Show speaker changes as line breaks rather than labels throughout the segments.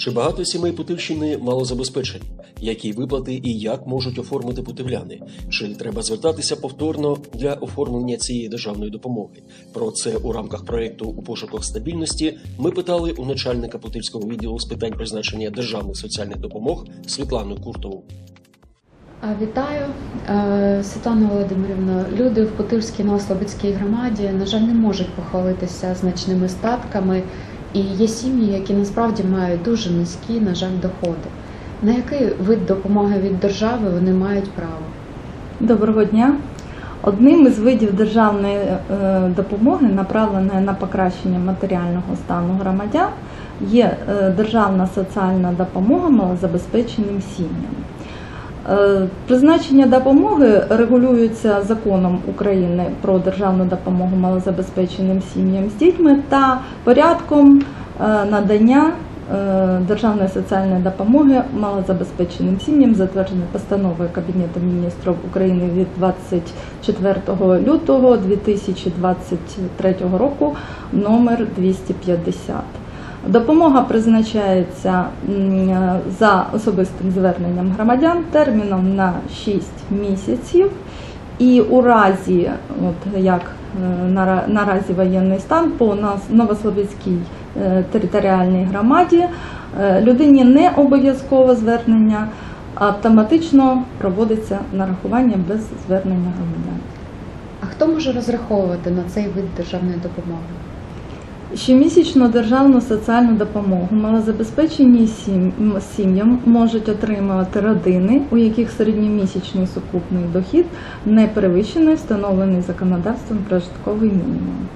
Чи багато сімей Путивщини малозабезпечені? Які виплати і як можуть оформити путивляни? Чи треба звертатися повторно для оформлення цієї державної допомоги? Про це у рамках проекту у пошуках стабільності ми питали у начальника Путильського відділу з питань призначення державних соціальних допомог Світлану Куртову.
Вітаю, Світлана Володимирівна. Люди в Путивській Новослобідській громаді, на жаль, не можуть похвалитися значними статками, і є сім'ї, які насправді мають дуже низькі, на жаль, доходи. На який вид допомоги від держави вони мають право?
Доброго дня. Одним із видів державної е, допомоги, направленої на покращення матеріального стану громадян, є е, державна соціальна допомога малозабезпеченим сім'ям. Е, Призначення допомоги регулюється законом України про державну допомогу малозабезпеченим сім'ям з дітьми та порядком е, надання е, державної соціальної допомоги малозабезпеченим сім'ям, затвердженої постановою Кабінету міністрів України від 24 лютого 2023 року номер 250. Допомога призначається за особистим зверненням громадян терміном на 6 місяців. І у разі, от як е, наразі воєнний стан по нас е, територіальній громаді, е, людині не обов'язково звернення, автоматично проводиться нарахування без звернення громадян.
А хто може розраховувати на цей вид державної допомоги?
Щомісячну державну соціальну допомогу малозабезпечені сім'ям можуть отримувати родини, у яких середньомісячний сукупний дохід не перевищений встановлений законодавством прожитковий мінімум.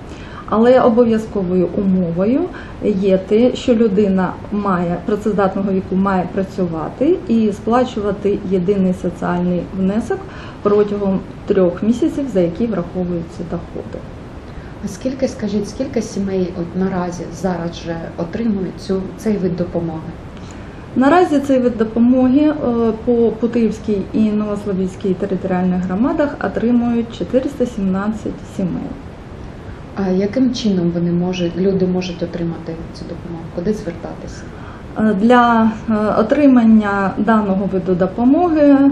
Але обов'язковою умовою є те, що людина має працездатного віку має працювати і сплачувати єдиний соціальний внесок протягом трьох місяців, за які враховуються доходи.
А скільки, скажіть, скільки сімей от наразі зараз вже отримують цю цей вид допомоги?
Наразі цей вид допомоги е, по Путивській і Новослобідській територіальних громадах отримують 417 сімей.
А яким чином вони можуть люди можуть отримати цю допомогу? Куди звертатися?
Е, Для е, отримання даного виду допомоги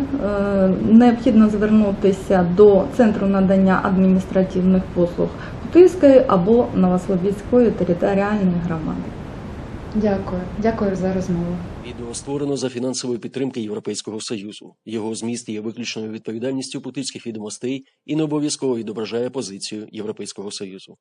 необхідно звернутися до Центру надання адміністративних послуг Путивської або Новослобідської територіальної громади.
Дякую, дякую за розмову.
Відео створено за фінансової підтримки Європейського Союзу. Його зміст є виключною відповідальністю путильських відомостей і не обов'язково відображає позицію Європейського Союзу.